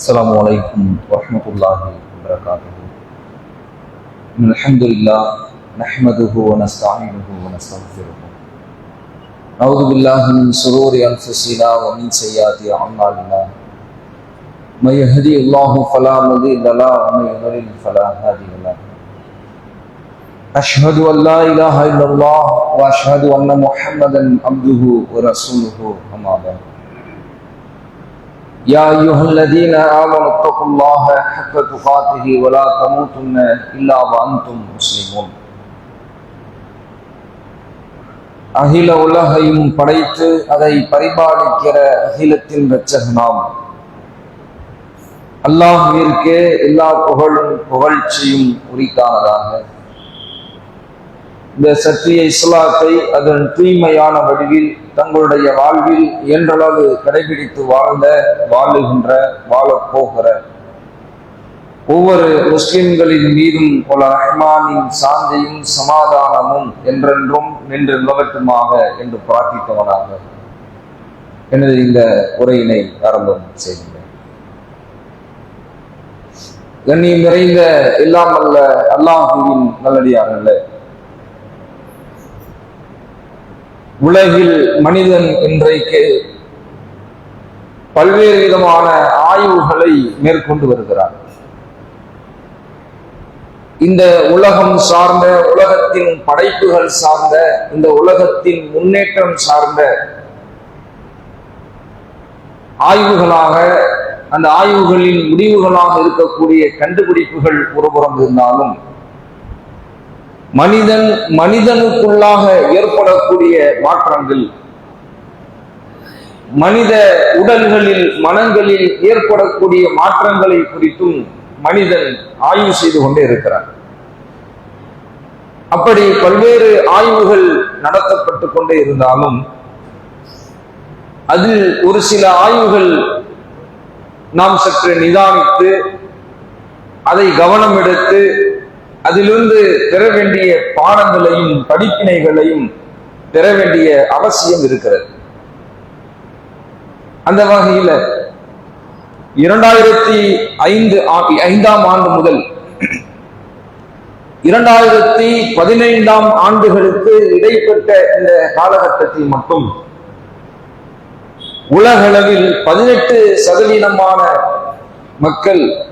السلام عليكم ورحمة الله وبركاته. إن الحمد لله نحمده ونستعينه ونستغفره. نعوذ بالله من شرور أنفسنا ومن سيئات أعمالنا. من يهدي الله فلا مضل له ومن يضلل فلا هادي له. أشهد أن لا إله إلا الله وأشهد أن محمدا عبده ورسوله أما بعد. يا أيها الذين آمنوا اتقوا الله حق تقاته ولا تموتن إلا وأنتم مسلمون அகில உலகையும் படைத்து அதை பரிபாலிக்கிற அகிலத்தின் இரட்சகனாம் அல்லாஹ்விற்கே எல்லா புகழும் புகழ்ச்சியும் உரித்தானதாக இந்த சத்திய இஸ்லாத்தை அதன் தூய்மையான வடிவில் தங்களுடைய வாழ்வில் இயன்றளவு கடைபிடித்து வாழ்ந்த வாழுகின்ற வாழப்போகிற ஒவ்வொரு முஸ்லிம்களின் மீதும் பல ரஹ்மானின் சாந்தியும் சமாதானமும் என்றென்றும் நின்று நிலவட்டுமாக என்று பிரார்த்தித்தவனாக எனது இந்த உரையினை ஆரம்பம் செய்கிறேன். கண்ணியம் நிறைந்த எல்லாம் அல்ல அல்லாஹுவின் நல்லடியார்களே உலகில் மனிதன் இன்றைக்கு பல்வேறு விதமான ஆய்வுகளை மேற்கொண்டு வருகிறார். இந்த உலகம் சார்ந்த உலகத்தின் படைப்புகள் சார்ந்த இந்த உலகத்தின் முன்னேற்றம் சார்ந்த ஆய்வுகளாக அந்த ஆய்வுகளின் முடிவுகளாக இருக்கக்கூடிய கண்டுபிடிப்புகள் ஒருபுறம் இருந்தாலும் மனிதன் மனிதனுக்குள்ளாக ஏற்படக்கூடிய மாற்றங்கள். மனித உடல்களில் மனங்களில் ஏற்படக்கூடிய மாற்றங்களை குறித்தும் மனிதன் ஆய்வு செய்து கொண்டே இருக்கிறார் அப்படி பல்வேறு ஆய்வுகள் நடத்தப்பட்டு கொண்டே இருந்தாலும் அதில் ஒரு சில ஆய்வுகள் நாம் சற்று நிதானித்து அதை கவனம் எடுத்து அதிலிருந்து பெற வேண்டிய பாடங்களையும் படிப்பினைகளையும் பெற வேண்டிய அவசியம் இருக்கிறது. அந்த வகையில இரண்டாயிரத்தி ஐந்து ஐந்தாம் ஆண்டு முதல் இரண்டாயிரத்தி பதினைந்தாம் ஆண்டுகளுக்கு இடைப்பட்ட இந்த காலகட்டத்தில் மட்டும் உலகளவில் பதினெட்டு சதவீதமான மக்கள்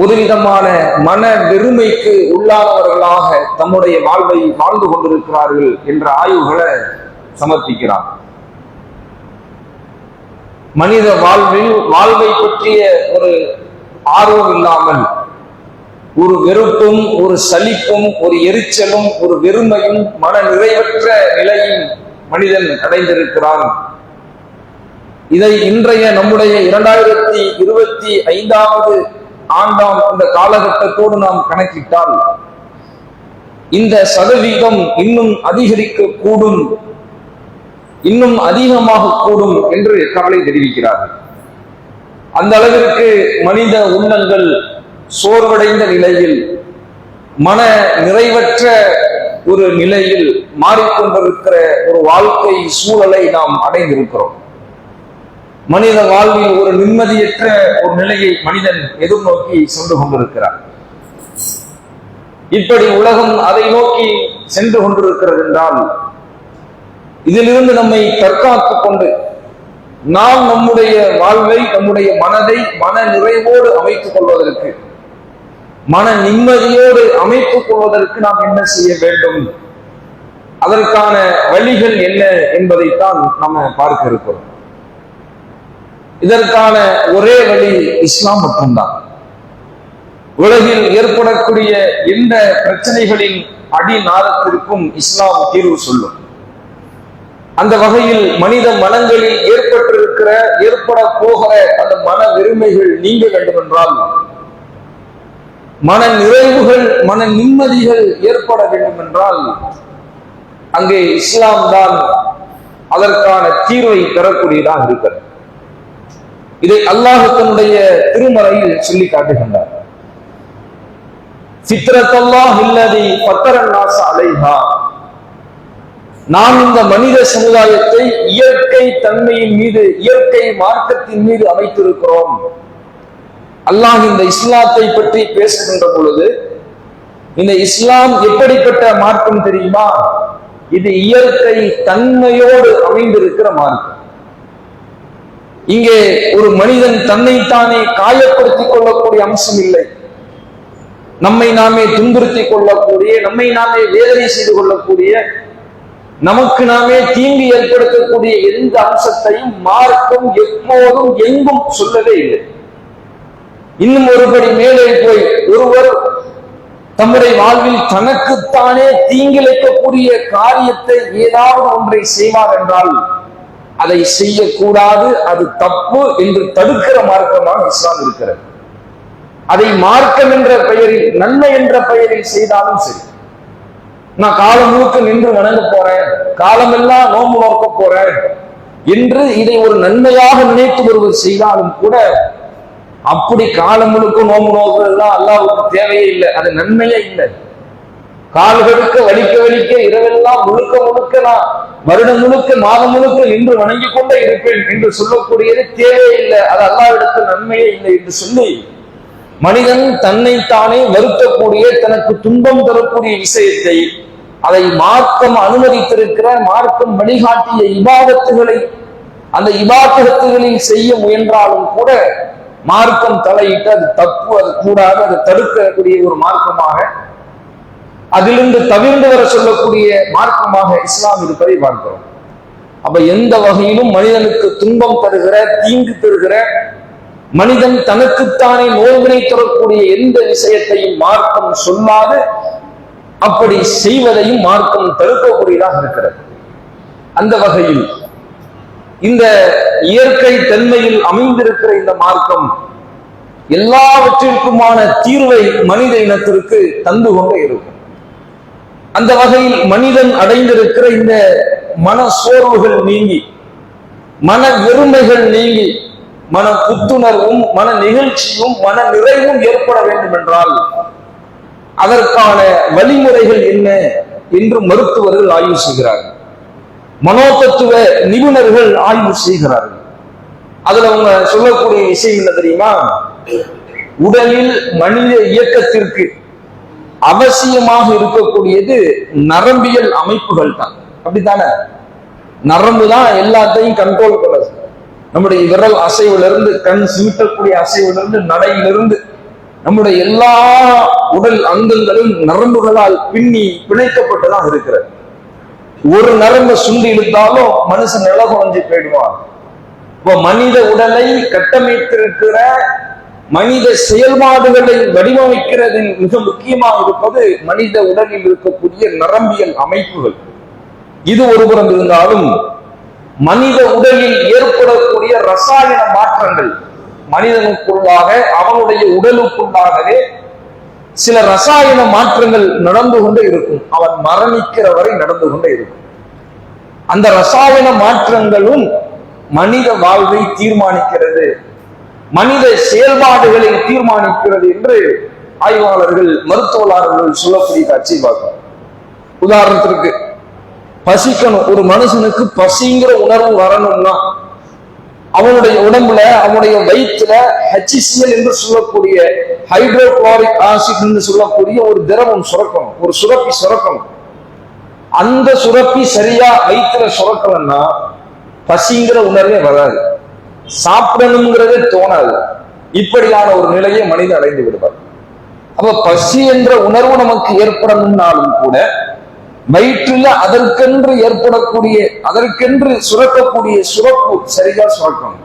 ஒரு விதமான மன வெறுமைக்கு உள்ளானவர்களாக தம்முடைய வாழ்வை வாழ்ந்து கொண்டிருக்கிறார்கள் என்ற ஆய்வுகளை சமர்ப்பிக்கிறார். மனித வாழ்வில் வாழ்வை பற்றிய ஒரு ஆர்வம் இல்லாமல் ஒரு வெறுப்பும் ஒரு சலிப்பும் ஒரு எரிச்சலும் ஒரு வெறுமையும் மன நிறைவற்ற நிலையும் மனிதன் அடைந்திருக்கிறான். இதை இன்றைய நம்முடைய இரண்டாயிரத்தி இருபத்தி ஐந்தாவது ஆண்டாம் இந்த காலகட்டத்தோடு நாம் கணக்கிட்டால் இந்த சதவீதம் இன்னும் அதிகரிக்க கூடும் இன்னும் அதிகமாக கூடும் என்று கவலை தெரிவிக்கிறார்கள். அந்த அளவிற்கு மனித உள்ளங்கள் சோர்வடைந்த நிலையில் மன நிறைவற்ற ஒரு நிலையில் மாறிக்கொண்டிருக்கிற ஒரு வாழ்க்கை சூழலை நாம் அடைந்திருக்கிறோம். மனித வாழ்வில் ஒரு நிம்மதியற்ற ஒரு நிலையை மனிதன் எதிர்நோக்கி சென்று கொண்டிருக்கிறார் இப்படி உலகம் அதை நோக்கி சென்று கொண்டிருக்கிறது என்றால் இதிலிருந்து நம்மை தற்காத்துக் கொண்டு நாம் நம்முடைய வாழ்வை நம்முடைய மனதை மன நிறைவோடு அமைத்துக் கொள்வதற்கு மன நிம்மதியோடு அமைத்துக் கொள்வதற்கு நாம் என்ன செய்ய வேண்டும்? அதற்கான வழிகள் என்ன என்பதைத்தான் நம்ம பார்க்க இருக்கிறோம். இதற்கான ஒரே வழி இஸ்லாம் மட்டும்தான். உலகில் ஏற்படக்கூடிய எந்த பிரச்சனைகளின் அடிநாதத்திற்கும் இஸ்லாம் தீர்வு சொல்லும். அந்த வகையில் மனித மனங்களில் ஏற்பட்டிருக்கிற ஏற்பட போகிற அந்த மன வெறுமைகள் நீங்க வேண்டும் என்றால் மன நிறைவுகள் மன நிம்மதிகள் ஏற்பட வேண்டும் என்றால் அங்கே இஸ்லாம் தான் அதற்கான தீர்வை பெறக்கூடியதாக இருக்கிறது. இதை அல்லாஹ் தன்னுடைய திருமறையில் சொல்லி காட்டுகின்றார். சித்திரத்தல்லாஹ் இல்லதி பத்தரன் அலைஹா. நாம் இந்த மனித சமுதாயத்தை இயற்கை தன்மையின் மீது இயற்கை மார்க்கத்தின் மீது அமைத்திருக்கிறோம். அல்லாஹ் இந்த இஸ்லாத்தை பற்றி பேசுகின்ற பொழுது இந்த இஸ்லாம் எப்படிப்பட்ட மார்க்கம் தெரியுமா? இது இயற்கை தன்மையோடு அமைந்திருக்கிற மார்க்கம். இங்கே ஒரு மனிதன் தன்னைத்தானே காயப்படுத்திக் கொள்ளக்கூடிய அம்சம் இல்லை. நம்மை நாமே துன்புறுத்திக் கொள்ளக்கூடிய நம்மை நாமே வேதனை செய்து கொள்ளக்கூடிய நமக்கு நாமே தீங்கு ஏற்படுத்தக்கூடிய எந்த அம்சத்தையும் மார்க்கம் எப்போதும் எங்கும் சொல்லவே இல்லை. இன்னும் ஒருபடி மேலே போய் ஒருவர் தம்முடைய வாழ்வில் தனக்குத்தானே தீங்கிழைக்கக்கூடிய காரியத்தை ஏதாவது ஒன்றை செய்வார் என்றால் அதை செய்யக்கூடாது அது தப்பு என்று தடுக்கிற மார்க்கமாக இஸ்லாம் இருக்கிறது. அதை மார்க்கம் என்ற பெயரில் நன்மை என்ற பெயரில் செய்தாலும் சரி. நான் காலம் முழுக்க நின்று வணங்க போறேன் காலமெல்லாம் நோம்பு நோக்க போறேன் என்று இதை ஒரு நன்மையாக நினைத்து ஒருவர் செய்தாலும் கூட அப்படி காலம் முழுக்க நோம்பு நோக்கிறதுலாம் அல்லாவுக்கு தேவையே இல்லை அது நன்மையே இல்லை. கால்களுக்க வலிக்க வலிக்க இரவெல்லாம் முழுக்க முழுக்க நான் வருடம் முழுக்க மாதம் முழுக்க நின்று வணங்கி கொண்டே இருப்பேன் என்று சொல்லக்கூடியது தேவையில்லை அது அல்லாவிடத்து நன்மையே இல்லை என்று சொல்லி மனிதன் தன்னைத்தானே வருத்தக்கூடிய தனக்கு துன்பம் தரக்கூடிய விஷயத்தை அதை மார்க்கம் அனுமதித்திருக்கிற மார்க்கம் வழிகாட்டிய இபாதத்துகளை அந்த இபாதத்துகளில் செய்ய முயன்றாலும் கூட மார்க்கம் தலையிட்டு அது தப்பு அது கூடாது அது தடுக்கக்கூடிய ஒரு மார்க்கமாக அதிலிருந்து தவிர்ந்து வர சொல்லக்கூடிய மார்க்கமாக இஸ்லாம் இருப்பதை பார்க்கிறோம். அப்ப எந்த வகையிலும் மனிதனுக்கு துன்பம் தருகிற தீங்கு தருகிற மனிதன் தனக்குத்தானே நோய்வினை தரக்கூடிய எந்த விஷயத்தையும் மார்க்கம் சொல்லாது அப்படி செய்வதையும் மார்க்கம் தடுக்கக்கூடியதாக இருக்கிறது. அந்த வகையில் இந்த இயற்கை தன்மையில் அமைந்திருக்கிற இந்த மார்க்கம் எல்லாவற்றிற்குமான தீர்வை மனித இனத்திற்கு தந்து கொண்டே இருக்கும். அந்த வகையில் மனிதன் அடைந்திருக்கிற இந்த மன சோர்வுகள் நீங்கி மன வெறுமைகள் நீங்கி மன புத்துணர்வும் மன நிகழ்ச்சியும் மன நிறைவும் ஏற்பட வேண்டும் என்றால் அதற்கான வழிமுறைகள் என்ன என்று மருத்துவர்கள் ஆய்வு செய்கிறார்கள். மனோதத்துவ நிபுணர்கள் ஆய்வு செய்கிறார்கள். அதுல அவங்க சொல்லக்கூடிய விஷயம் என்ன தெரியுமா? உடலில் மனித இயக்கத்திற்கு அவசியமாக இருக்கக்கூடியது நரம்பியல் அமைப்புகள் தான். அப்படித்தானே? நரம்பு தான் எல்லாத்தையும் கண்ட்ரோல் பண்ணுது. நம்முடைய விரல் அசைவிலிருந்து கண் சிமிட்டக்கூடிய அசைவிலிருந்து நடையிலிருந்து நம்முடைய எல்லா உடல் அங்கங்களும் நரம்புகளால் பின்னி பிணைக்கப்பட்டுதான் இருக்கிறது. ஒரு நரம்பை சுண்டி இழுத்தாலும் மனுஷன் நில குறைஞ்சு போயிடுவான். இப்போ மனித உடலை கட்டமைத்திருக்கிற மனித செயல்பாடுகளை வடிவமைக்கிறதில் மிக முக்கியமாக இருப்பது மனித உடலில் இருக்கக்கூடிய நரம்பியல் அமைப்புகள். இது ஒருபுறம் இருந்தாலும் மனித உடலில் ஏற்படக்கூடிய ரசாயன மாற்றங்கள் மனிதனுக்குள்ளாக அவனுடைய உடலுக்குள்ளாகவே சில ரசாயன மாற்றங்கள் நடந்து கொண்டே இருக்கும். அவன் மரணிக்கிற வரை நடந்து கொண்டே இருக்கும். அந்த ரசாயன மாற்றங்களும் மனித வாழ்வை தீர்மானிக்கிறது. மனித செயல்பாடுகளை தீர்மானிக்கிறது என்று ஆய்வாளர்கள் மருத்துவலாளர்கள் சொல்லக்கூடிய காட்சி பார்க்கலாம் உதாரணத்திற்கு பசிக்கணும். ஒரு மனுஷனுக்கு பசிங்கிற உணர்வு வரணும்னா அவனுடைய உடம்புல அவனுடைய வயிற்றுல ஹெச்சிசிஎல் என்று சொல்லக்கூடிய ஹைட்ரோகுளோரிக் ஆசிட் என்று சொல்லக்கூடிய ஒரு திரவம் சுரக்கணும். ஒரு சுரப்பி சுரக்கணும். அந்த சுரப்பி சரியா வயிற்றுல சுரக்கலன்னா பசிங்கிற உணர்வே வராது. சாப்பிடணுங்கிறதே தோணாது. இப்படியான ஒரு நிலையை மனிதன் அடைந்து விடுவார் அப்ப பசி என்ற உணர்வு நமக்கு ஏற்படணும்னாலும் கூட வயிற்றில் அதற்கென்று ஏற்படக்கூடிய அதற்கென்று சுரக்கக்கூடிய சுரப்பு சரியா சுரக்கணும்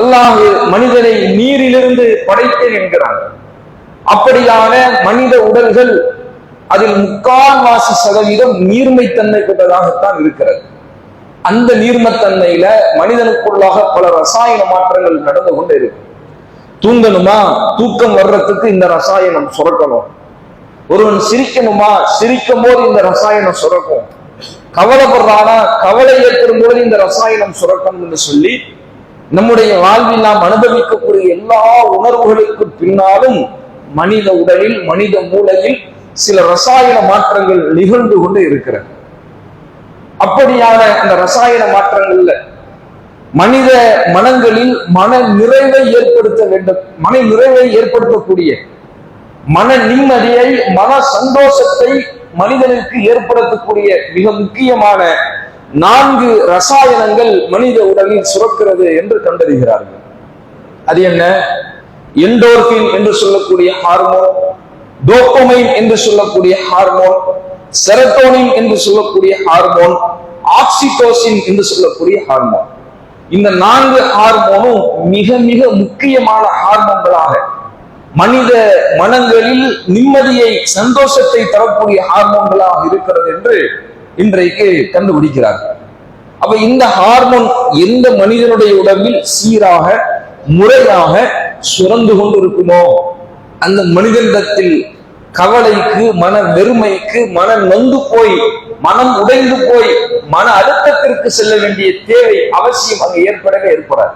அல்லாஹ் மனிதனை நீரிலிருந்து படைத்தேன் என்கிறாங்க அப்படியான மனித உடல்கள் அதில் முக்கால்வாசி சதவீதம் நீர்மை தன்மை கொண்டதாகத்தான் இருக்கிறது. அந்த நீர்மத்தன்மையில மனிதனுக்குள்ளாக பல ரசாயன மாற்றங்கள் நடந்து கொண்டு இருக்கு. தூங்கணுமா? தூக்கம் வர்றதுக்கு இந்த ரசாயனம் சுரக்கணும். ஒருவன் சிரிக்கணுமா? சிரிக்கும் போது இந்த ரசாயனம் சுரக்கும். கவலைப்படுறானா? கவலை ஏற்படும் போது இந்த ரசாயனம் சுரக்கணும்னு சொல்லி நம்முடைய வாழ்வில் நாம் அனுபவிக்கக்கூடிய எல்லா உணர்வுகளுக்கு பின்னாலும் மனித உடலில் மனித மூளையில் சில ரசாயன மாற்றங்கள் நிகழ்ந்து கொண்டு இருக்கிறது. அப்படியான அந்த ரசாயன மாற்றங்கள்ல மனித மனங்களில் மன நிறைவை ஏற்படுத்த வேண்டும். மன நிறைவை ஏற்படுத்தக்கூடிய மன நிம்மதியை மன சந்தோஷத்தை மனிதனுக்கு ஏற்படுத்தக்கூடிய மிக முக்கியமான நான்கு ரசாயனங்கள் மனித உடலில் சுரக்கிறது என்று கண்டறிகிறார்கள். அது என்ன? எண்டோர்பின் என்று சொல்லக்கூடிய ஹார்மோன் டோப்பமைன் என்று சொல்லக்கூடிய ஹார்மோன் செரட்டோனின் என்று சொல்லக்கூடிய ஹார்மோன் ஆக்சிடோசின் என்று சொல்லக்கூடிய ஹார்மோன். இந்த நான்கு ஹார்மோனும் மிக மிக முக்கியமான ஹார்மோன்களாக மனித மனங்களில் நிம்மதியை சந்தோஷத்தை தரக்கூடிய ஹார்மோன்களாக இருக்கிறது என்று இன்றைக்கு கண்டுபிடிக்கிறார்கள். அப்ப இந்த ஹார்மோன் எந்த மனிதனுடைய உடம்பில் சீராக முறையாக சுரந்து கொண்டிருக்குமோ அந்த மனிதனிடத்தில் கவலைக்கு மன வெறுமைக்கு மனம் நொந்து போய் மனம் உடைந்து போய் மன அழுத்தத்திற்கு செல்ல வேண்டிய தேவை அவசியம் அங்கு ஏற்படவே ஏற்படாது.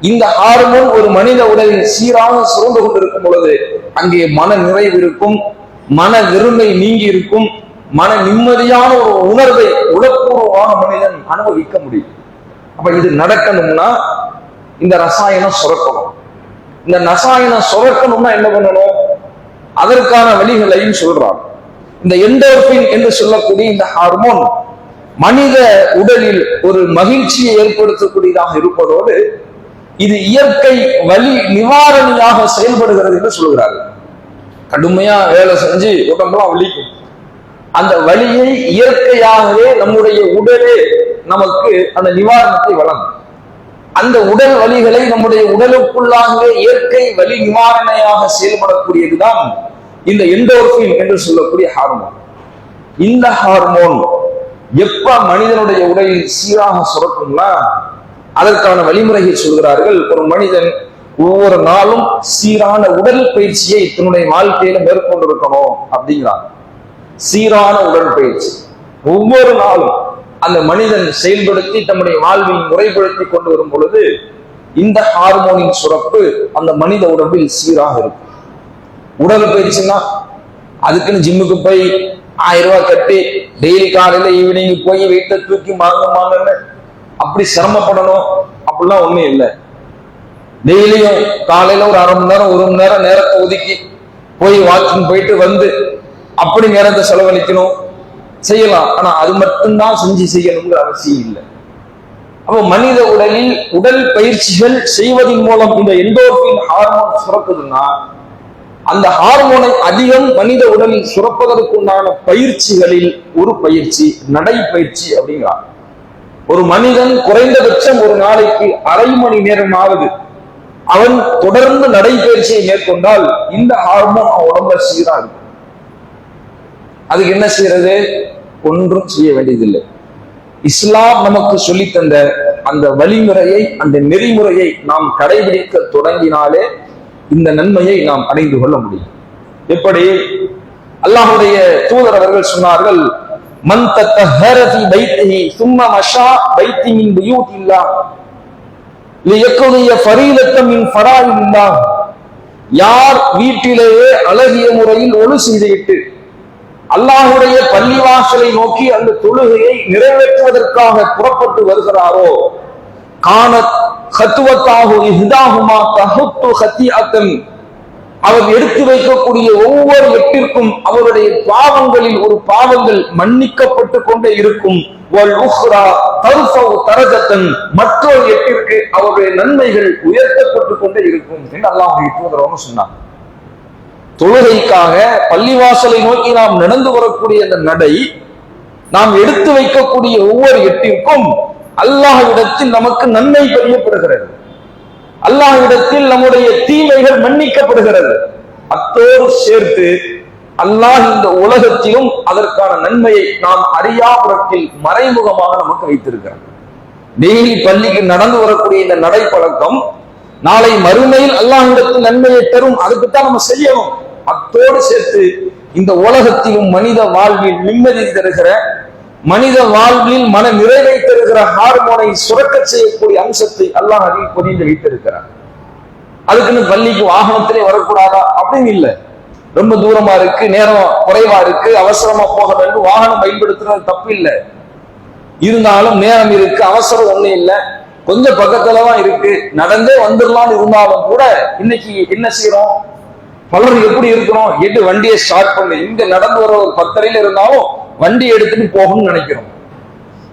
இந்த ஹார்மோன் ஒரு மனித உடலில் சீராக சுரந்து கொண்டிருக்கும் பொழுது அங்கே மன நிறைவு இருக்கும் மன வெறுமை நீங்கி இருக்கும் மன நிம்மதியான ஒரு உணர்வை உளப்பூர்வமான மனிதன் அனுபவிக்க முடியும். அப்ப இது நடக்கணும்னா இந்த ரசாயனம் சுரக்கணும். இந்த ரசாயனம் சுரக்கணும்னா என்ன பண்ணணும்? அதற்கான வழிகளையும் சொல்றான். இந்த எண்டோர்பின் என்று சொல்லக்கூடிய இந்த ஹார்மோன் மனித உடலில் ஒரு மகிழ்ச்சியை ஏற்படுத்தக்கூடியதாக இருப்பதோடு இது இயற்கை வலி நிவாரணியாக செயல்படுகிறது என்று சொல்கிறார்கள். கடுமையா வேலை செஞ்சு உடம்பெல்லாம் வலிக்கும். அந்த வலியை இயற்கையாகவே நம்முடைய உடலே நமக்கு அந்த நிவாரணத்தை வழங்கும். அந்த உடல் வலிகளை நம்முடைய உடலுக்குள்ளாகவே இயற்கை வலி நிவாரணையாக செயல்படக்கூடியதுதான் இந்த எண்டோர்பின் என்று சொல்லக்கூடிய ஹார்மோன் இந்த ஹார்மோன் எப்ப மனிதனுடைய உடலில் சீராக சுரக்கும்னா அதற்கான வழிமுறையை சொல்கிறார்கள். ஒரு மனிதன் ஒவ்வொரு நாளும் சீரான உடல் பயிற்சியை தன்னுடைய வாழ்க்கையில மேற்கொண்டிருக்கணும் அப்படிங்கிறாங்க. சீரான உடற்பயிற்சி. ஒவ்வொரு நாளும் அந்த மனிதன் செயல்படுத்தி தம்முடைய வாழ்வில் முறைப்படுத்தி கொண்டு வரும் பொழுது இந்த ஹார்மோனின் சுரப்பு அந்த மனித உடம்பில் சீராக இருக்கும். உடல் பயிற்சினா அதுக்குன்னு ஜிம்முக்கு போய் ஆயிரம் ரூபாய் கட்டி டெய்லி காலையில ஈவினிங் போய் வெயிட்ட தூக்கி மாங்க அப்படி சிரமப்படணும் அப்படிலாம் ஒண்ணும் இல்லை. டெய்லியும் காலையில ஒரு அரை மணி நேரம் ஒரு மணி நேரம் நேரத்தை ஒதுக்கி போய் வாக்கிங் போயிட்டு வந்து அப்படி நேரத்தை செலவழிக்கணும். செய்யலாம். ஆனா அது மட்டும்தான் செஞ்சு செய்யணுங்கிற அவசியம் இல்லை. அப்போ மனித உடலில் உடல் பயிற்சிகள் செய்வதன் மூலம் இந்த எண்டோர்பின் ஹார்மோன் சுரக்குதுன்னா அந்த ஹார்மோனை அதிகம் மனித உடலில் சுரப்பதற்குண்டான பயிற்சிகளில் ஒரு பயிற்சி நடைப்பயிற்சி அப்படிங்கிறார் ஒரு மனிதன் குறைந்தபட்சம் ஒரு நாளைக்கு அரை மணி நேரம் ஆகுது அவன் தொடர்ந்து நடைப்பயிற்சியை மேற்கொண்டால் இந்த ஹார்மோன் அவன் உடம்புல சீரா அதுக்கு என்ன செய்யறது? ஒன்றும் செய்ய வேண்டியதில்லை. இஸ்லாம் நமக்கு சொல்லி தந்த அந்த வழிமுறையை அந்த நெறிமுறையை நாம் கடைபிடிக்க தொடங்கினாலே இந்த நன்மையை நாம் அடைந்து கொள்ள முடியும். எப்படி? அல்லாஹுடைய தூதர் அவர்கள் சொன்னார்கள் மன் ஹேரதி ஃபி பைத்திஹி சும்ம மஷா பைத்தி மின் புயூத்தில்லாஹ் லியக்லிய ஃபரீதத்தம் மின் ஃபராயில்லாஹ். யார் வீட்டிலேயே அழகிய முறையில் ஒழு செய்துவிட்டு அல்லாஹுடைய பள்ளிவாசலை நோக்கி அந்த தொழுகையை நிறைவேற்றுவதற்காக புறப்பட்டு வருகிறாரோ? காணத் ஹத்துவத்தாகு இஹ்தாகுமா தஹுத்து ஹத்தியாத்தன் அவர் எடுத்து வைக்கக்கூடிய ஒவ்வொரு எட்டிற்கும் அவருடைய பாவங்களில் ஒரு பாவங்கள் மன்னிக்கப்பட்டு கொண்டே இருக்கும். வல் தரஜத்தன். மற்றொரு எட்டிற்கு அவருடைய நன்மைகள் உயர்த்தப்பட்டு கொண்டே இருக்கும் என்று அல்லாஹ் தூதரவங்க சொன்னார் தொழுகைக்காக பள்ளிவாசலை நோக்கி நாம் நடந்து வரக்கூடிய அந்த நடை நாம் எடுத்து வைக்கக்கூடிய ஒவ்வொரு எட்டிற்கும் அல்லாஹ்விடத்தில் நமக்கு நன்மை பெரியப்படுகிறது அல்லாஹ்விடத்தில் நம்முடைய தீமைகள் மன்னிக்கப்படுகிறது. அத்தோடு சேர்த்து அல்லாஹ் இந்த உலகத்திலும் அதற்கான நன்மையை நாம் அறியாபுரத்தில் மறைமுகமாக நமக்கு வைத்திருக்கிறார் டெய்லி பள்ளிக்கு நடந்து வரக்கூடிய இந்த நடை பழக்கம் நாளை மறுமையில் அல்லாஹ் இடத்தில் நன்மையை தரும் அதுக்குத்தான் நம்ம செய்யணும். அத்தோடு சேர்த்து இந்த உலகத்திலும் மனித வாழ்வில் நிம்மதி தருகிற மனித வாழ்வில் மன நிறைவை தருகிற ஹார்மோனை சுரக்க செய்யக்கூடிய அம்சத்தை அல்லாஹ் அதில் பொதிந்து வைத்திருக்கிறார் அதுக்குன்னு பள்ளிக்கு வாகனத்திலே வரக்கூடாதா? அப்படின்னு இல்லை. ரொம்ப தூரமா இருக்கு நேரம் குறைவா இருக்கு அவசரமா போக வேண்டும் வாகனம் பயன்படுத்துறது தப்பு இல்லை. இருந்தாலும் நேரம் இருக்கு அவசரம் ஒண்ணும் இல்லை. கொஞ்சம் பக்கத்துலதான் இருக்கு நடந்தே வந்துடலாம்னு இருந்தாலும் கூட இன்னைக்கு என்ன செய்யறோம்? பலர் எப்படி இருக்கிறோம் எட்டு வண்டியை ஸ்டார்ட் பண்ணு? இங்க நடந்து வர ஒரு பத்தரையில இருந்தாலும் வண்டி எடுத்துட்டு போகணும்னு நினைக்கிறோம்.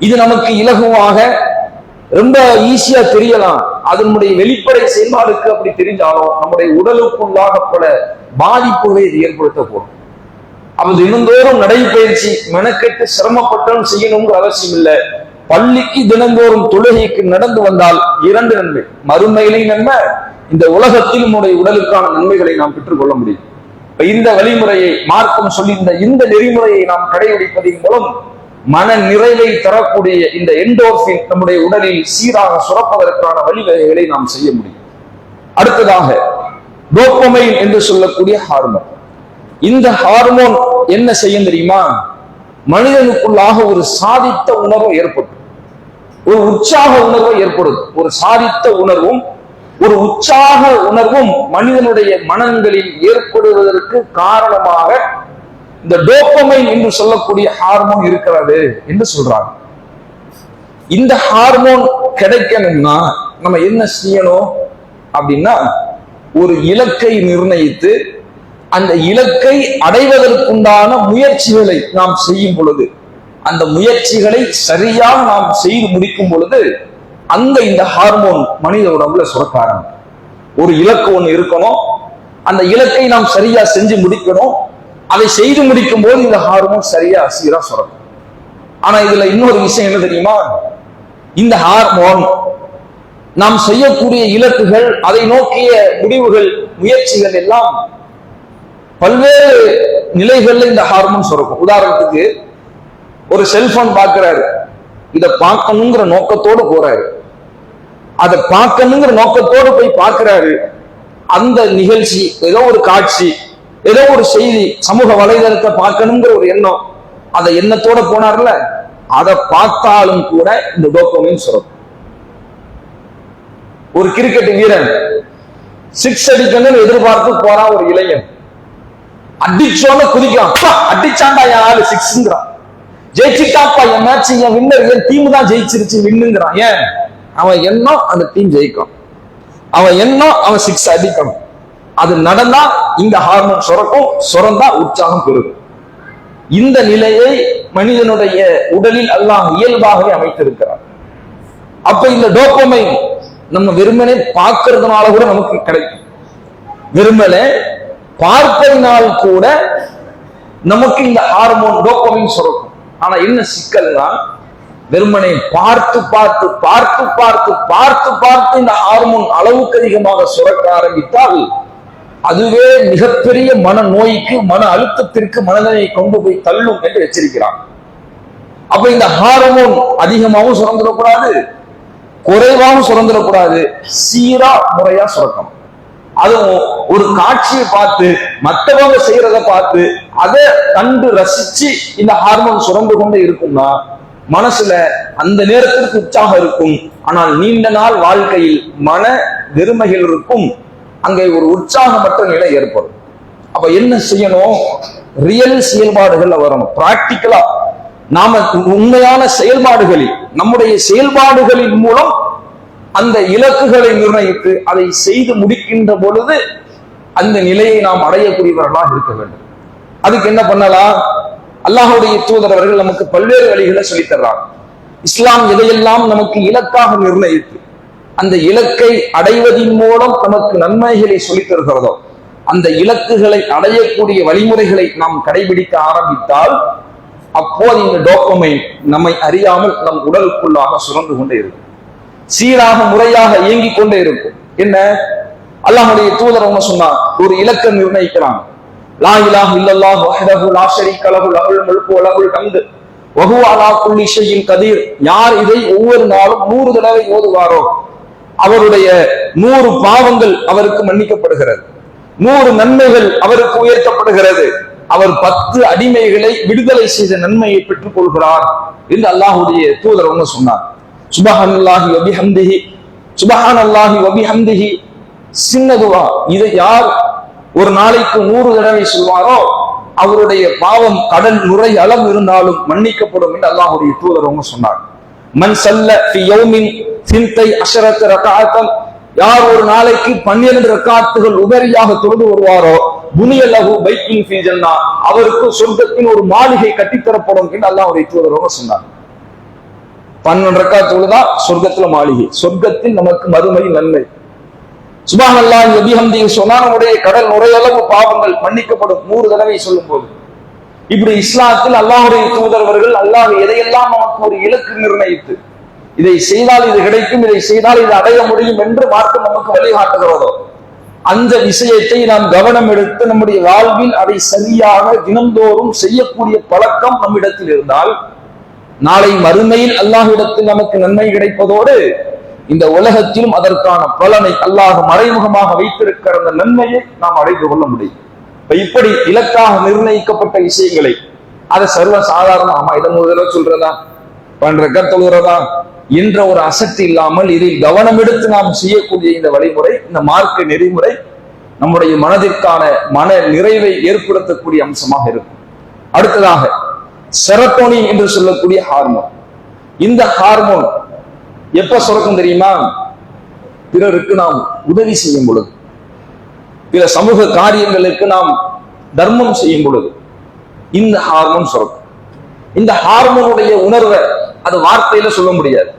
இது நமக்கு இலகுவாக ரொம்ப ஈஸியா தெரியலாம். அதனுடைய வெளிப்படை செயல்பாடுக்கு அப்படி தெரிஞ்சாலும் நம்முடைய உடலுக்குள்ளாக பல பாதிப்புகளை இது ஏற்படுத்த அப்ப தினந்தோறும் நடைபயிற்சி மெனக்கெட்டு சிரமப்பட்டாலும் செய்யணுங்கிற அவசியம் இல்லை. பள்ளிக்கு தினந்தோறும் தொழுகைக்கு நடந்து வந்தால் இரண்டு நன்மை. மறுமையிலை நன்மை இந்த உலகத்தில் நம்முடைய உடலுக்கான நன்மைகளை நாம் பெற்றுக்கொள்ள முடியும். இப்ப இந்த வழிமுறையை மார்க்கம் சொல்லியிருந்த இந்த நெறிமுறையை நாம் கடைபிடிப்பதன் மூலம் மன நிறைவை தரக்கூடிய இந்த என்டோர்ஃபின் நம்முடைய உடலில் சீராக சுரப்பதற்கான வழிவகைகளை நாம் செய்ய முடியும். அடுத்ததாக டோப்பமைன் என்று சொல்லக்கூடிய ஹார்மோன் இந்த ஹார்மோன் என்ன செய்யும் தெரியுமா? மனிதனுக்குள்ளாக ஒரு சாதித்த உணர்வு ஏற்படும். ஒரு உற்சாக உணர்வை ஏற்படும். ஒரு சாதித்த உணர்வும் ஒரு உற்சாக உணர்வும் மனிதனுடைய மனங்களில் ஏற்படுவதற்கு காரணமாக இந்த டோப்பமைன் என்று சொல்லக்கூடிய ஹார்மோன் இருக்கிறது என்று சொல்றாங்க. இந்த ஹார்மோன் கிடைக்கணும்னா நம்ம என்ன செய்யணும் அப்படின்னா ஒரு இலக்கை நிர்ணயித்து அந்த இலக்கை அடைவதற்குண்டான முயற்சிகளை நாம் செய்யும் பொழுது அந்த முயற்சிகளை சரியாக நாம் செய்து முடிக்கும் பொழுது அந்த இந்த ஹார்மோன் மனித உடம்புல சுரக்க ஆரம்பிக்கும். ஒரு இலக்கு ஒண்ணு இருக்கணும். அந்த இலக்கை நாம் சரியா செஞ்சு முடிக்கணும். அதை செய்து முடிக்கும் போது இந்த ஹார்மோன் சரியா சீரா சுரக்கும். ஆனா இதுல இன்னொரு விஷயம் என்ன தெரியுமா? இந்த ஹார்மோன் நாம் செய்யக்கூடிய இலக்குகள் அதை நோக்கிய முடிவுகள் முயற்சிகள் எல்லாம் பல்வேறு நிலைகள்ல இந்த ஹார்மோன் சுரக்கும். உதாரணத்துக்கு ஒரு செல்போன் பார்க்கிறாரு. இதை பார்க்கணுங்கிற நோக்கத்தோடு போறாரு. அதை பார்க்கணுங்கிற நோக்கத்தோடு போய் பார்க்கிறாரு. அந்த நிகழ்ச்சி ஏதோ ஒரு காட்சி ஏதோ ஒரு செய்தி சமூக வலைதளத்தை பார்க்கணுங்கிற ஒரு எண்ணம் அதை எண்ணத்தோட போனார்ல அதை பார்த்தாலும் கூட இந்த டோப்பமின் சுரக்கும். ஒரு கிரிக்கெட் வீரன் சிக்ஸ் அடிக்கணும்னு எதிர்பார்த்து போறான் ஒரு இளைஞன். அடிச்சோன்னு குதிக்கிறான். அடிச்சாண்டா என் ஆளு சிக்ஸ்ங்கிறான் ஜெயிச்சுட்டாப்பா என் மேட்ச் என் வின்னர் என் டீம் தான் ஜெயிச்சிருச்சு வின்னுங்கிறான் ஏன்? அவன் எண்ணம் அந்த டீம் ஜெயிக்கும். அவன் எண்ணம் அவன் சிக்ஸ் அடிக்கணும் அது நடந்தா இந்த ஹார்மோன் சுரக்கும் சுரந்தா உற்சாகம் பெருகும். இந்த நிலையை மனிதனுடைய உடலில் அல்லாஹ் இயல்பாகவே அமைத்திருக்கிறார் அப்ப இந்த டோப்பமை நம்ம வெறுமனே பார்க்கறதுனால கூட நமக்கு கிடைக்கும். வெறுமனை பார்ப்பதினால் கூட நமக்கு இந்த ஹார்மோன் டோப்பமின் சுரக்கும். ஆனா என்ன சிக்கல்னா வெறுமனை பார்த்து பார்த்து பார்த்து பார்த்து பார்த்து பார்த்து இந்த ஹார்மோன் அளவுக்கு அதிகமாக சுரக்க ஆரம்பித்தால் அதுவே மிகப்பெரிய மன நோய்க்கு மன அழுத்தத்திற்கு மனதனை கொண்டு போய் தள்ளும் என்று எச்சரிக்கிறான். அப்ப இந்த ஹார்மோன் அதிகமாகவும் சுரந்துடக்கூடாது குறைவாகவும் சுரந்துடக்கூடாது சீரா முறையா சுரக்கணும். அதுவும் ஒரு காட்சியை பார்த்து மற்றவங்க செய்யறத பார்த்து அதை கண்டு ரசிச்சு இந்த ஹார்மோன் சுரந்து கொண்டு இருக்கும்னா மனசுல அந்த நேரத்திற்கு உற்சாகம் இருக்கும். ஆனால் நீண்ட நாள் வாழ்க்கையில் மன வெறுமைகள் இருக்கும். அங்கே ஒரு உற்சாகமற்ற நிலை ஏற்படும். அப்ப என்ன செய்யணும்? ரியல் செயல்பாடுகள்ல வரணும். பிராக்டிக்கலா நாம உண்மையான செயல்பாடுகளில் நம்முடைய செயல்பாடுகளின் மூலம் அந்த இலக்குகளை நிர்ணயித்து அதை செய்து முடிக்கின்ற பொழுது அந்த நிலையை நாம் அடையக்கூடியவர்களாக இருக்க வேண்டும். அதுக்கு என்ன பண்ணலாம்? அல்லாஹுடைய தூதர் அவர்கள் நமக்கு பல்வேறு வழிகளை சொல்லித்தர்றாங்க. இஸ்லாம் எதையெல்லாம் நமக்கு இலக்காக நிர்ணயித்து அந்த இலக்கை அடைவதின் மூலம் நமக்கு நன்மைகளை சொல்லித் தருகிறதோ அந்த இலக்குகளை அடையக்கூடிய வழிமுறைகளை நாம் கடைபிடிக்க ஆரம்பித்தால் அப்போது இந்த டோப்பமை நம்மை அறியாமல் நம் உடலுக்குள்ளாக சுரந்து கொண்டே இருக்கும். சீராக முறையாக இயங்கிக் கொண்டே இருக்கும். என்ன? அல்லாஹுடைய தூதர் அவங்க சொன்னார் ஒரு இலக்கை நிர்ணயிக்கிறாங்க. லா இலாஹ இல்லல்லாஹ் வஹ்தஹு லா ஷரீக லஹு லஹுல் முல்கு வ லஹுல் ஹம்து அலா குல்லி ஷைஇன் கதீர் யார் இதை ஒவ்வொரு நாளும் நூறு தடவை ஓதுவாரோ? அவருடைய நூறு பாவங்கள் அவருக்கு மன்னிக்கப்படுகிறது. நூறு நன்மைகள் அவருக்கு உயர்த்தப்படுகிறது. அவர் பத்து அடிமைகளை விடுதலை செய்த நன்மையை பெற்றுக் கொள்கிறார் என்று அல்லாஹுடைய தூதர் ஒன்று சொன்னார். சுபஹான் அல்லாஹி வபிஹம்திஹி சுபஹான் அல்லாஹி வபிஹம்திஹி சின்னதுவா இதை யார் ஒரு நாளைக்கு நூறு தடவை சொல்வாரோ? அவருடைய பாவம் கடல் நுரை அளவு இருந்தாலும் மன்னிக்கப்படும் என்று அல்லாஹுடைய தூதர் அவங்க சொன்னார் மன் சல்ல ஃபி சிந்தை அஷரத் ரகாத்தன் யார் ஒரு நாளைக்கு பன்னிரண்டு ரக்காத்துகள் உபரியாக தொழுது வருவாரோ? புனியல்லகு பைக்கிங் ஃபீஜன்னா அவருக்கு சொர்க்கத்தின் ஒரு மாளிகை கட்டித்தரப்படும் என்று அல்லாஹுடைய தூதர் அவங்க சொன்னார் பன்னெண்டு ரக்கா தொழுதா? சொர்க்கத்துல மாளிகை. சொர்க்கத்தில் நமக்கு மறுமை நன்மை. சுபானல்லா அல்லாஹ் சொன்னானுடைய கடல் நுரையளவு பாவங்கள் மன்னிக்கப்படும் நூறு தடவை சொல்லும் போது இப்படி இஸ்லாத்தில் அல்லாஹுடைய தூதரவர்கள் அல்லாஹ் எதையெல்லாம் நமக்கு ஒரு இலக்கு நிர்ணயித்து இதை செய்தால் இது கிடைக்கும் இதை செய்தால் இது அடைய முடியும் என்று மார்க்கம் நமக்கு வழிகாட்டுகிறதோ அந்த விஷயத்தை நாம் கவனம் எடுத்து நம்முடைய வாழ்வில் அதை சரியாக தினந்தோறும் செய்யக்கூடிய பழக்கம் நம்மிடத்தில் இருந்தால் நாளை மறுமையில் அல்லாஹ்விடத்தில் நமக்கு நன்மை கிடைப்பதோடு இந்த உலகத்திலும் அதற்கான பலனை அல்லாஹ் மறைமுகமாக வைத்திருக்கிற அந்த நன்மையை நாம் அடைந்து கொள்ள முடியும். இப்ப இப்படி இலக்காக நிர்ணயிக்கப்பட்ட விஷயங்களை அதை சர்வ சாதாரண ஆமா இதை முதல்ல சொல்றதா? பண்ற தொழுகிறதா என்ற ஒரு அசக்தி இல்லாமல் இதில் கவனம் எடுத்து நாம் செய்யக்கூடிய இந்த வழிமுறை இந்த மார்க்க நெறிமுறை நம்முடைய மனதிற்கான மன நிறைவை ஏற்படுத்தக்கூடிய அம்சமாக இருக்கும். அடுத்ததாக செரட்டோனின் என்று சொல்லக்கூடிய ஹார்மோன் இந்த ஹார்மோன் எப்ப சுரக்கும் தெரியுமா? பிறருக்கு நாம் உதவி செய்யும் பொழுது. பிற சமூக காரியங்களுக்கு நாம் தர்மம் செய்யும் பொழுது. இந்த ஹார்மோன் சுரக்கும். இந்த ஹார்மோனுடைய உணர்வை அது வார்த்தையில சொல்ல முடியாது.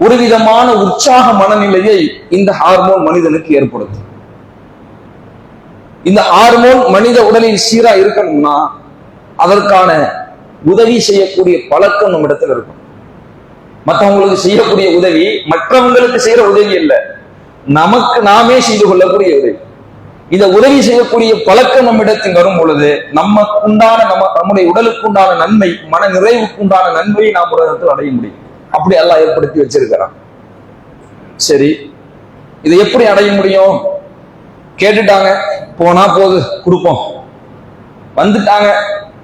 ஒரு விதமான உற்சாக மனநிலையை இந்த ஹார்மோன் மனிதனுக்கு ஏற்படுத்தும். இந்த ஹார்மோன் மனித உடலில் சீரா இருக்கணும்னா அதற்கான உதவி செய்யக்கூடிய பழக்கம் நம்ம இடத்துல இருக்கும். மற்றவங்களுக்கு செய்யக்கூடிய உதவி மற்றவங்களுக்கு செய்யற உதவி இல்ல நமக்கு நாமே செய்து கொள்ளக்கூடிய உதவி. இந்த உதவி செய்யக்கூடிய பழக்கம் நம்மிடத்தில் வரும் பொழுது நமக்கு உண்டான நம்ம நம்முடைய உடலுக்கு உண்டான நன்மை மன நிறைவுக்கு உண்டான நன்மையை நாம் உலகத்தில் அடைய முடியும். அப்படி எல்லாம் ஏற்படுத்தி வச்சிருக்கிறான். சரி இதை எப்படி அடைய முடியும்? கேட்டுட்டாங்க போனா போது கொடுப்போம். வந்துட்டாங்க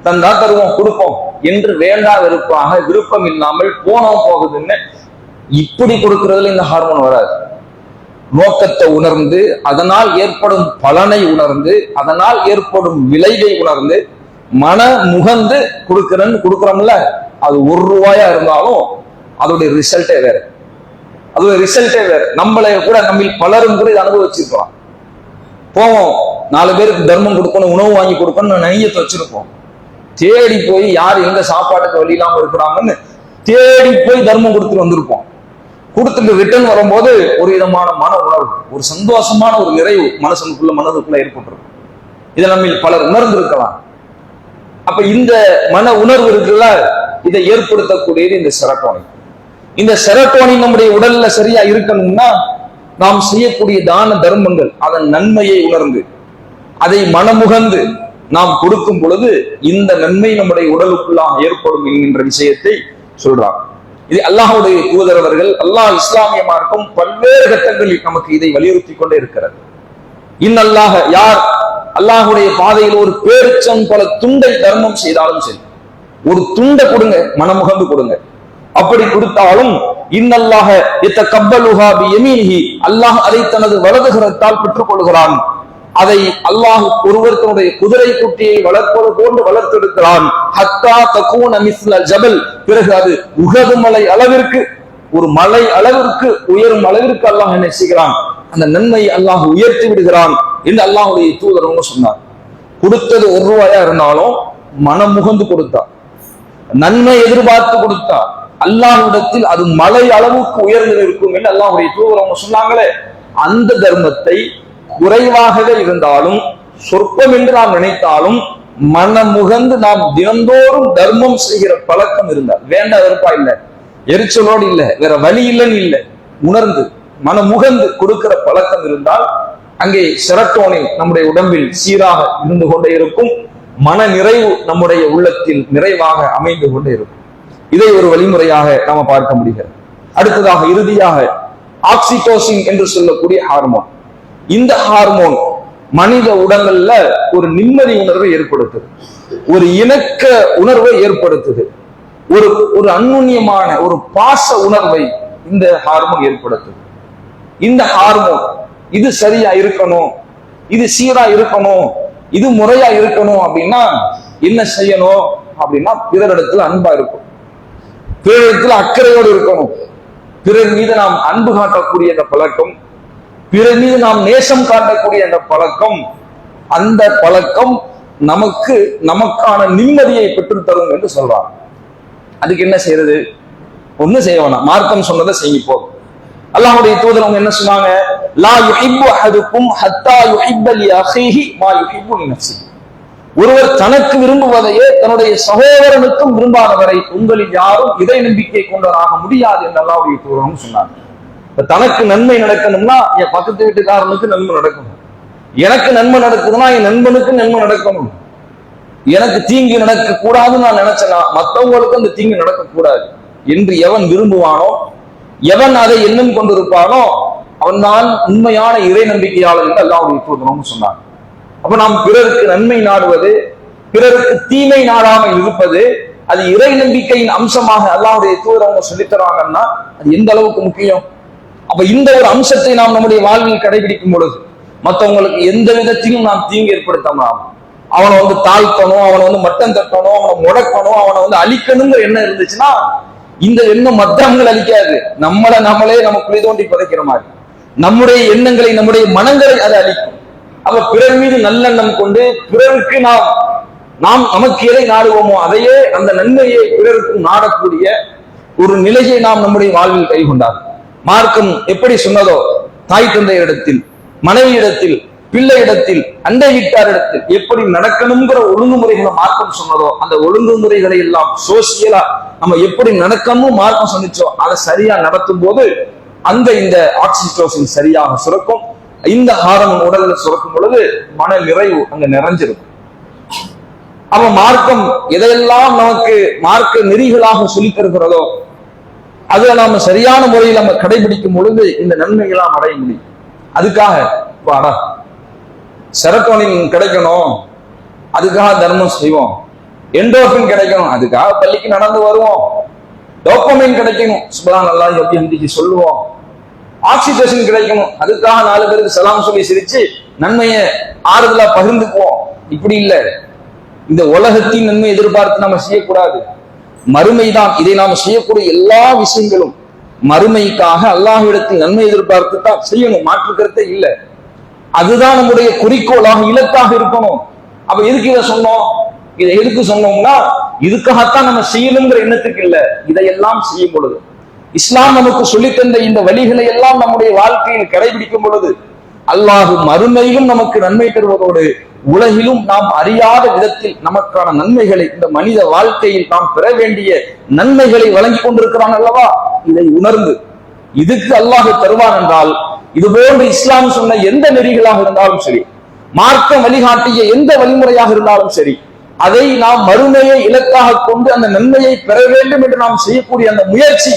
தந்தா தருவோம் கொடுப்போம். என்று வேண்டா வெறுப்பாக விருப்பம் இல்லாமல் போனோம் போகுதுன்னு இப்படி கொடுக்கறதுல இந்த ஹார்மோன் வராது. நோக்கத்தை உணர்ந்து அதனால் ஏற்படும் பலனை உணர்ந்து அதனால் ஏற்படும் விளைவை உணர்ந்து மன முகந்து கொடுக்கிறேன்னு கொடுக்குறோம்ல அது ஒரு ரூபாயா இருந்தாலும் அதோடைய ரிசல்ட்டே வேற. அதோட ரிசல்ட்டே வேற. நம்மளை கூட நம்ம பலரும் கூட இதை அனுபவிச்சிருக்கலாம். போவோம். நாலு பேருக்கு தர்மம் கொடுக்கணும் உணவு வாங்கி கொடுக்கணும்னு நையத்தை வச்சிருப்போம். தேடி போய் யார் எங்க சாப்பாட்டுக்கு வழி இல்லாம இருக்கிறாங்கன்னு தேடி போய் தர்மம் கொடுத்துட்டு வந்திருப்போம். கொடுத்துட்டு ரிட்டர்ன் வரும்போது ஒரு விதமான மன உணர்வு ஒரு சந்தோஷமான ஒரு நிறைவு மனசனுக்குள்ள மனதுக்குள்ள ஏற்பட்டிருக்கும். இதை நம்ம பலர் உணர்ந்திருக்கலாம். அப்ப இந்த மன உணர்வு இருக்குல்ல இதை ஏற்படுத்தக்கூடியது இந்த செரட்டோனின் இந்த செரட்டோனின் நம்முடைய உடல்ல சரியா இருக்கணும்னா நாம் செய்யக்கூடிய தான தர்மங்கள் அதன் நன்மையை உணர்ந்து அதை மனமுகந்து நாம் கொடுக்கும் பொழுது இந்த நன்மை நம்முடைய உடலுக்குள்ளாக ஏற்படும் என்கின்ற விஷயத்தை சொல்றார் இது அல்லாஹுடைய தூதரவர்கள் அல்லாஹ் இஸ்லாமிய மார்க்கம் பல்வேறு கட்டங்களில் நமக்கு இதை வலியுறுத்தி கொண்டே இருக்கிறது இன்னல்லாக யார் அல்லாஹுடைய பாதையில் ஒரு பேரிச்சம் பல துண்டை தர்மம் செய்தாலும் சரி ஒரு துண்டை கொடுங்க மனமுகந்து கொடுங்க. அப்படி கொடுத்தாலும் இன்னல்லாக இத்த கப்பலுஹா பி யமீனிஹி அல்லாஹ் அதை தனது வலதுகரத்தால் பெற்றுக் கொள்கிறான் அதை அல்லாஹ் ஒருவருத்தனுடைய குதிரை குட்டியை வளர்ப்பது போன்று வளர்த்தெடுக்கிறான். ஹத்தா தக்கூன மிஸ்ல ஜபல். பிறகு அது உகது மலை அளவிற்கு ஒரு மலை அளவிற்கு உயரும் அளவிற்கு அல்லாஹ் என்ன செய்கிறான்? அந்த நன்மையை அல்லாஹ் உயர்த்தி விடுகிறான் என்று அல்லாஹுடைய தூதரவங்க சொன்னார். கொடுத்தது ஒரு ரூபாயா இருந்தாலும் மனம் முகந்து கொடுத்தார் நன்மை எதிர்பார்த்து கொடுத்தார் அல்லாஹ்விடத்தில் அது மலை அளவுக்கு உயர்ந்து இருக்கும் என்று அல்லாஹுடைய தூதரவங்க சொன்னாங்களே அந்த தர்மத்தை குறைவாகவே இருந்தாலும் சொற்பம் என்று நாம் நினைத்தாலும் மனமுகந்து நாம் தினந்தோறும் தர்மம் செய்கிற பழக்கம் இருந்தால் வேண்ட வெறுப்பா இல்ல எரிச்சலோடு இல்ல வேற வழி இல்லைன்னு இல்லை உணர்ந்து மனமுகந்து கொடுக்கிற பழக்கம் இருந்தால் அங்கே செரட்டோனின் நம்முடைய உடம்பில் சீராக இருந்து கொண்டே இருக்கும் மன நிறைவு நம்முடைய உள்ளத்தில் நிறைவாக அமைந்து கொண்டே இருக்கும். இதை ஒரு வழிமுறையாக நாம பார்க்க முடிகிறது. அடுத்ததாக இறுதியாக ஆக்சிடோசின் என்று சொல்லக்கூடிய ஹார்மோன். இந்த ஹார்மோன் மனித உடம்புல ஒரு நிம்மதி உணர்வை ஏற்படுத்துது. ஒரு இணக்க உணர்வை ஏற்படுத்துது. ஒரு ஒரு அந்நுண்ணியமான ஒரு பாச உணர்வை இந்த ஹார்மோன் ஏற்படுத்துது. இந்த ஹார்மோன் இது சரியா இருக்கணும் இது சீரா இருக்கணும் இது முறையா இருக்கணும் அப்படின்னா என்ன செய்யணும் அப்படின்னா பிறரிடத்துல அன்பா இருக்கும். பிறரிடத்துல அக்கறையோடு இருக்கணும். பிறர் மீது நாம் அன்பு காட்டக்கூடிய அந்த பழக்கம் பிறர் மீது நாம் நேசம் காட்டக்கூடிய அந்த பழக்கம் அந்த பழக்கம் நமக்கு நமக்கான நிம்மதியை பெற்றுத் தரும் என்று சொல்றார் அதுக்கு என்ன செய்யறது ஒண்ணு செய்ய வேணாம். மார்க்கம் சொன்னதை செய்ய போதும் அல்லாஹுடைய தூதர் அவங்க என்ன சொன்னாங்க? லா யுஹிப்பு அஹதுக்கும் ஹத்தா யுஹிப்ப லி மா யுஹிப்பு லி ஒருவர் தனக்கு விரும்புவதையே தன்னுடைய சகோதரனுக்கும் விரும்பாதவரை உங்களில் யாரும் இதை நம்பிக்கை கொண்டவராக முடியாது என்று அல்லாவுடைய தூதரும் சொன்னாங்க. தனக்கு நன்மை நடக்கணும்னா என் பக்கத்து வீட்டுக்காரனுக்கு நன்மை நடக்கணும். எனக்கு நன்மை நடக்குதுன்னா என் நண்பனுக்கு நன்மை நடக்கணும். எனக்கு தீங்கு நடக்க கூடாதுன்னு நான் நினைச்சேன்னா மற்றவங்களுக்கு அந்த தீங்கு நடக்கக்கூடாது. என்று எவன் விரும்புவானோ எவன் அதை எண்ணம் கொண்டிருப்பானோ அவன் தான் உண்மையான இறை நம்பிக்கையாளர் என்று அல்லாவுடைய தூதனும் சொன்னான் அப்ப நாம் பிறருக்கு நன்மை நாடுவது பிறருக்கு தீமை நாடாமல் இருப்பது அது இறை நம்பிக்கையின் அம்சமாக அல்லாவுடைய தூதரவங்க சொல்லித்தராங்கன்னா அது எந்த அளவுக்கு முக்கியம்? அப்ப இந்த ஒரு அம்சத்தை நாம் நம்முடைய வாழ்வில் கடைபிடிக்கும் பொழுது மற்றவங்களுக்கு எந்த விதத்திலும் நாம் தீங்கு ஏற்படுத்தலாம் அவனை வந்து தாழ்த்தணும் அவனை வந்து மட்டம் தட்டணும் அவனை முடக்கணும் அவனை வந்து அழிக்கணுங்கிற எண்ணம் இருந்துச்சுன்னா இந்த எண்ணம் மற்றவங்களை அழிக்காது. நம்மளை நம்மளே நம்ம குழி தோண்டி புதைக்கிற மாதிரி. நம்முடைய எண்ணங்களை நம்முடைய மனங்களை அதை அழிக்கும். அப்ப பிறர் மீது நல்லெண்ணம் கொண்டு பிறருக்கு நாம் நாம் நமக்கு எதை நாடுவோமோ அதையே அந்த நன்மையை பிறருக்கு நாடக்கூடிய ஒரு நிலையை நாம் நம்முடைய வாழ்வில் கைகொண்டார்கள். மார்க்கம் எப்படி சொன்னதோ தாய் தந்தையரிடத்தில் மனைவியிடத்தில் பிள்ளையிடத்தில் அண்டை வீட்டாரிடத்தில் எப்படி நடக்கணுங்கிற ஒழுங்குமுறைகளை மார்க்கம் சொன்னதோ அந்த ஒழுங்குமுறைகளை எல்லாம் சோசியலா நம்ம எப்படி நடக்கணும் மார்க்கம் சொன்னிச்சோ அதை சரியா நடத்தும் போது அந்த இந்த ஆக்சிடோசின் சரியாக சுரக்கும். இந்த ஹாரம் உடல்ல சுரக்கும் பொழுது மன நிறைவு அங்க நிறைஞ்சிருக்கும் அவன் மார்க்கம் எதையெல்லாம் நமக்கு மார்க்க நெறிகளாக சொல்லித் தருகிறதோ அதை நாம சரியான முறையில் நம்ம கடைபிடிக்கும் பொழுது இந்த நன்மைகளாம் அடைய முடியும். அதுக்காக வாடா செரட்டோனின் கிடைக்கணும் அதுக்காக தர்மம் செய்வோம். என்டோஃபின் கிடைக்கணும் அதுக்காக பள்ளிக்கு நடந்து வருவோம். டோப்பமின் கிடைக்கணும் சுபலா நல்லா எப்படி ஹந்திக்கு சொல்லுவோம். ஆக்சிஜன் கிடைக்கணும் அதுக்காக நாலு பேருக்கு சலாம் சொல்லி சிரிச்சு நன்மையை ஆறுதலா பகிர்ந்துக்குவோம். இப்படி இல்லை. இந்த உலகத்தின் நன்மை எதிர்பார்த்து நம்ம செய்யக்கூடாது. மறுமைதான் இதை நாம் செய்யக்கூடிய எல்லா விஷயங்களும் மறுமைக்காக அல்லாஹ்விடத்தில் நன்மை எதிர்பார்த்து தான் செய்யணும். மாற்று கருத்தை இல்லை. அதுதான் நம்முடைய குறிக்கோளாக இலக்காக இருக்கணும். அப்ப எதுக்கு இதை சொன்னோம்? இதை எதுக்கு சொன்னோம்னா இதுக்காகத்தான் நம்ம செய்யணுங்கிற எண்ணத்துக்கு இல்ல. இதையெல்லாம் செய்யும் பொழுது. இஸ்லாம் நமக்கு சொல்லித் தந்த இந்த வழிகளை எல்லாம் நம்முடைய வாழ்க்கையில் கடைபிடிக்கும் பொழுது அல்லாஹு மறுமையிலும் நமக்கு நன்மை தருவதோடு உலகிலும் நாம் அறியாத விதத்தில் நமக்கான நன்மைகளை இந்த மனித வாழ்க்கையில் நாம் பெற வேண்டிய நன்மைகளை வழங்கி கொண்டிருக்கிறான் அல்லவா? இதை உணர்ந்து இதுக்கு அல்லாஹ் தருவான் என்றால் இது போன்று இஸ்லாம் சொன்ன எந்த நெறிகளாக இருந்தாலும் சரி மார்க்கம் வழிகாட்டிய எந்த வழிமுறையாக இருந்தாலும் சரி அதை நாம் மறுமையை இலக்காக கொண்டு அந்த நன்மையை பெற வேண்டும் என்று நாம் செய்யக்கூடிய அந்த முயற்சி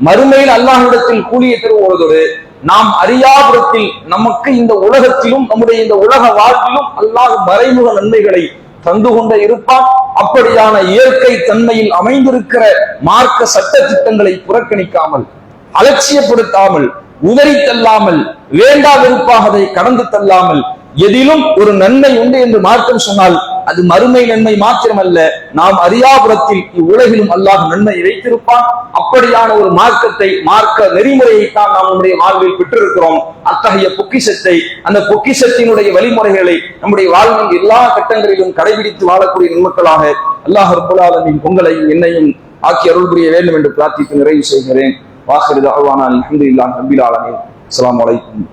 மறுமையில் அல்லாஹிடத்தில் கூலியை தருவதோடு நாம் அறியாபுரத்தில் நமக்கு இந்த உலகத்திலும் நம்முடைய இந்த உலக வாழ்விலும் அல்லாஹ் மறைமுக நன்மைகளை தந்து கொண்டே இருப்பான். அப்படியான இயற்கை தன்மையில் அமைந்திருக்கிற மார்க்க சட்ட திட்டங்களை புறக்கணிக்காமல் அலட்சியப்படுத்தாமல் உதறி தள்ளாமல் வேண்டா வெறுப்பாக அதை கடந்து தள்ளாமல் எதிலும் ஒரு நன்மை உண்டு என்று மார்க்கம் சொன்னால் அது மறுமை நன்மை மாத்திரமல்ல. நாம் அறியாபுரத்தில் இவ்வுலகிலும் அல்லாஹ் நன்மை வைத்திருப்பான். அப்படியான ஒரு மார்க்கத்தை மார்க்க நெறிமுறையை தான் நாம் நம்முடைய வாழ்வில் பெற்றிருக்கிறோம். அத்தகைய பொக்கிஷத்தை அந்த பொக்கிஷத்தினுடைய வழிமுறைகளை நம்முடைய வாழ்வின் எல்லா கட்டங்களிலும் கடைபிடித்து வாழக்கூடிய நன்மக்களாக அல்லாஹ் ரபுல்லாலமின் பொங்கலையும் என்னையும் ஆக்கி அருள் புரிய வேண்டும் என்று பிரார்த்தித்து நிறைவு செய்கிறேன். வாசல் அல்வானா அலமதுல்லான் ரபில் ஆலமின். அஸ்லாம் வலைக்கும்